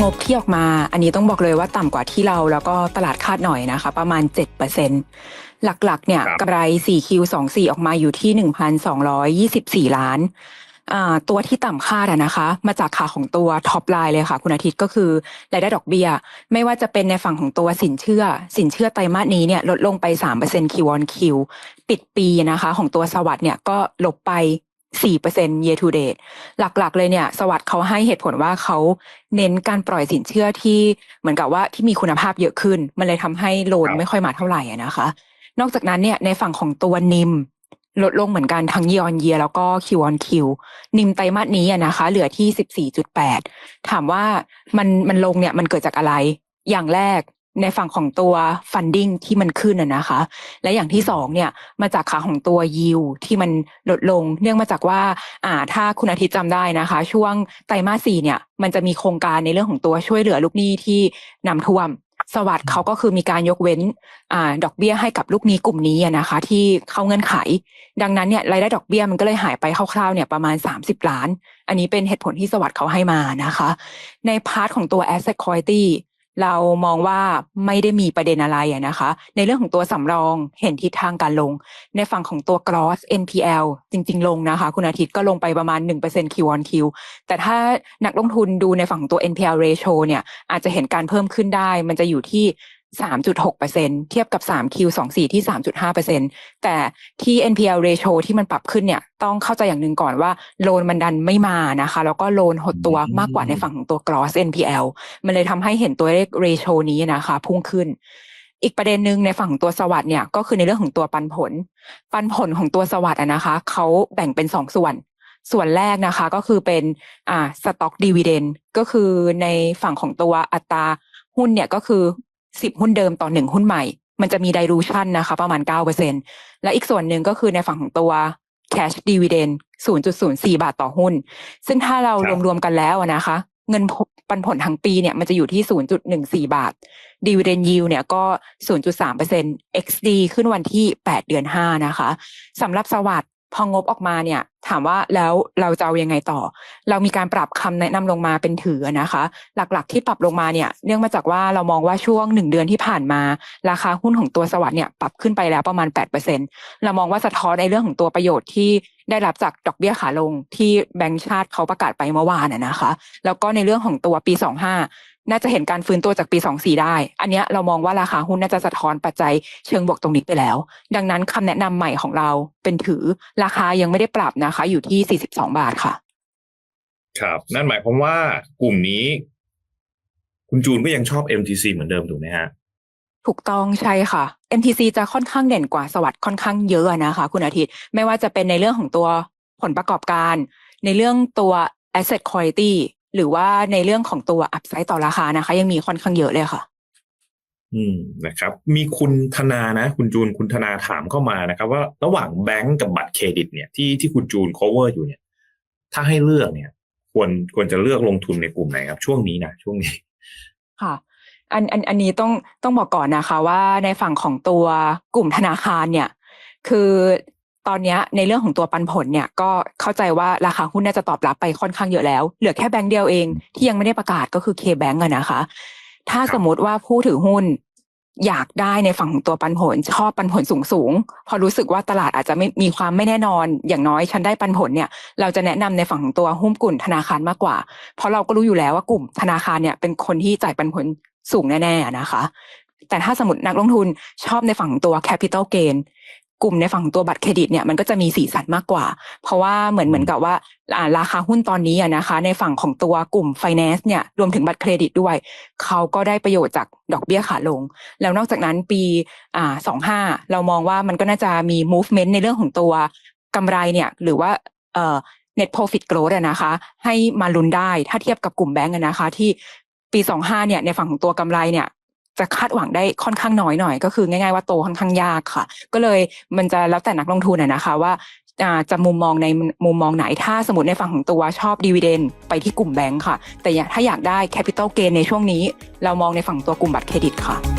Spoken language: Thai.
งบที่ออกมา อันนี้ต้องบอกเลยว่าต่ำกว่าที่เราแล้วก็ตลาดคาดหน่อยนะคะ ประมาณ 7%หลักๆ เนี่ยครับกำไร 4Q 24ออกมาอยู่ที่ 1,224 ล้านอ่าตัวที่ต่ำคาดอะนะคะ มาจากขาของตัวท็อปไลน์เลยค่ะ คุณอาทิตย์ก็คือรายได้ดอกเบี้ย ไม่ว่าจะเป็นในฝั่งของตัวสินเชื่อ สินเชื่อไตรมาสนี้เนี่ยลดลงไป3% Q on Q ปิดปีนะคะ ของตัวสวัสด์เนี่ยก็ลบไป 4% year to date หลักๆ เลยเนี่ย สวัสด์เขาให้เหตุผลว่าเขาเน้นการปล่อยสินเชื่อที่เหมือนกับว่าที่มีคุณภาพเยอะขึ้น มันเลยทำให้โลนไม่ค่อยมาเท่าไหร่นะคะ นอกจากนั้นเนี่ยในฝั่งของตัวนิมลดลงเหมือนกันทั้ง year on year แล้วก็ Q on Q นิมไตรมาสนี้อะนะคะ เหลือที่14.8ถามว่ามันมันลงเนี่ยมันเกิดจากอะไร อย่างแรก ในฝั่งของตัว funding ที่มันขึ้นอะนะคะ และอย่างที่สองเนี่ยมาจากขาของตัว yield ที่มันลดลง เนื่องมาจากว่าอ่าถ้าคุณอาทิตย์จำได้นะคะ ช่วงไตรมาสสี่เนี่ยมันจะมีโครงการในเรื่องของตัวช่วยเหลือลูกหนี้ที่นำท่วมสวัสด์เขาก็คือมีการยกเว้นอ่าดอกเบี้ยให้กับลูกหนี้กลุ่มนี้นะคะ ที่เข้าเงื่อนไข ดังนั้นเนี่ยรายได้ดอกเบี้ยมันก็เลยหายไปคร่าวๆเนี่ยประมาณ 30 ล้าน อันนี้เป็นเหตุผลที่สวัสด์เขาให้มานะคะ ในพาร์ทของตัว asset quality เรามองว่าไม่ได้มีประเด็นอะไรนะคะ ในเรื่องของตัวสำรองเห็นทิศทางการลง ในฝั่งของตัว gross NPL จริง ๆ ลงนะคะ คุณอาทิตย์ก็ลงไปประมาณ 1% Q on Q แต่ถ้านักลงทุนดูในฝั่งตัว NPL ratio เนี่ยอาจจะเห็นการเพิ่มขึ้นได้ มันจะอยู่ที่3.6%เทียบกับ 3Q 24ที่ 3.5%แต่ที่ NPL ratio ที่มันปรับขึ้นเนี่ย ต้องเข้าใจอย่างหนึ่งก่อนว่าโลนมันดันไม่มานะคะ แล้วก็โลนหดตัวมากกว่าในฝั่งของตัว gross NPL มันเลยทำให้เห็นตัวเลข ratio นี้นะคะ พุ่งขึ้น อีกประเด็นหนึ่งในฝั่งตัวสวัสด์เนี่ย ก็คือในเรื่องของตัวปันผล ปันผลของตัวสวัสด์นะคะ เขาแบ่งเป็นสองส่วนส่วนแรกนะคะก็คือเป็นอ่าสต็อกดีเวเดนก็คือในฝั่งของตัวอัตราหุ้นเนี่ยก็คือ สิบหุ้นเดิมต่อหนึ่งหุ้นใหม่ มันจะมี dilution นะคะ ประมาณเก้าเปอร์เซ็นและอีกส่วนหนึ่งก็คือในฝั่งของตัว cash dividend 0.04 บาทต่อหุ้น ซึ่งถ้าเราครับรวมๆกันแล้วอะนะคะ เงินปันผลทั้งปีเนี่ยมันจะอยู่ที่ 0.14 บาท dividend yield เนี่ยก็ 0.3% XD ขึ้นวันที่ 8 เดือน 5 นะคะสำหรับสวัสด์พองบออกมาเนี่ย ถามว่าแล้วเราจะเอายังไงต่อ เรามีการปรับคำแนะนำลงมาเป็นถือนะคะ หลักๆที่ปรับลงมาเนี่ยเนื่องมาจากว่าเรามองว่าช่วงหนึ่งเดือนที่ผ่านมา ราคาหุ้นของตัวสวัสด์เนี่ยปรับขึ้นไปแล้วประมาณ 8%เรามองว่าสะท้อนในเรื่องของตัวประโยชน์ที่ได้รับจากดอกเบี้ยขาลงที่แบงก์ชาติเขาประกาศไปเมื่อวานนะนะคะ แล้วก็ในเรื่องของตัวปี 25 น่าจะเห็นการฟื้นตัวจากปี 24 ได้ อันเนี้ยเรามองว่าราคาหุ้นน่าจะสะท้อนปัจจัยเชิงบวกตรงนี้ไปแล้ว ดังนั้นคำแนะนำใหม่ของเราเป็นถือราคายังไม่ได้ปรับนะคะ อยู่ที่ 42 บาทค่ะ ครับ นั่นหมายความว่ากลุ่มนี้ คุณจูนก็ยังชอบ MTC เหมือนเดิมถูกไหมฮะถูกต้องใช่ค่ะ MTC จะค่อนข้างเด่นกว่าสวัสด์ค่อนข้างเยอะนะคะ คุณอาทิตย์ไม่ว่าจะเป็นในเรื่องของตัวผลประกอบการ ในเรื่องตัว asset quality หรือว่าในเรื่องของตัว upside ต่อราคานะคะ ยังมีค่อนข้างเยอะเลยค่ะ อืมนะครับ มีคุณธนานะ คุณจูนคุณธนาถามเข้ามานะครับ ว่าระหว่างแบงก์กับบัตรเครดิตเนี่ยที่ที่คุณจูน cover อยู่เนี่ย ถ้าให้เลือกเนี่ย ควรควรจะเลือกลงทุนในกลุ่มไหนครับ ช่วงนี้นะช่วงนี้ ค่ะอันอันอันนี้ต้องต้องบอกก่อนนะคะว่าในฝั่งของตัวกลุ่มธนาคารเนี่ย คือ ตอนเนี้ยในเรื่องของตัวปันผลเนี่ยก็เข้าใจว่าราคาหุ้นน่าจะตอบรับไปค่อนข้างเยอะแล้ว เหลือแค่แบงก์เดียวเองที่ยังไม่ได้ประกาศก็คือ K-Bank อะนะคะ ถ้าครับสมมติว่าผู้ถือหุ้นอยากได้ในฝั่งของตัวปันผลชอบปันผลสูงสูงๆพอรู้สึกว่าตลาดอาจจะไม่มีความไม่แน่นอน อย่างน้อยฉันได้ปันผลเนี่ย เราจะแนะนำในฝั่งของตัวหุ้นกลุ่มธนาคารมากกว่า เพราะเราก็รู้อยู่แล้วว่ากลุ่มธนาคารเนี่ยเป็นคนที่จ่ายปันผลสูงแน่ๆอะนะคะ แต่ถ้าสมมตินักลงทุนชอบในฝั่งตัว capital gain กลุ่มในฝั่งตัวบัตรเครดิตเนี่ยมันก็จะมีสีสันมากกว่า เพราะว่าเหมือนเหมือนกับว่าราคาหุ้นตอนนี้นะคะ ในฝั่งของตัวกลุ่ม finance เนี่ยรวมถึงบัตรเครดิตด้วย เขาก็ได้ประโยชน์จากดอกเบี้ยขาลง แล้วนอกจากนั้นปีอ่าสองห้าเรามองว่ามันก็น่าจะมี movement ในเรื่องของตัวกำไรเนี่ยหรือว่าเอ่อ net profit growth นะคะ ให้มาลุ้นได้ถ้าเทียบกับกลุ่มแบงก์นะคะ ที่ปีสองห้าเนี่ยในฝั่งของตัวกำไรเนี่ย จะคาดหวังได้ค่อนข้างน้อยหน่อย ก็คือง่ายๆว่าโตค่อนข้างยากค่ะ ก็เลยมันจะแล้วแต่นักลงทุนอะนะคะว่าจะมุมมองในมุมมองไหนถ้าสมมติในฝั่งของตัวชอบดีเวเดนไปที่กลุ่มแบงค์ค่ะ แต่ถ้าอยากได้แคปิตอลเกนในช่วงนี้ เรามองในฝั่งตัวกลุ่มบัตรเครดิตค่ะ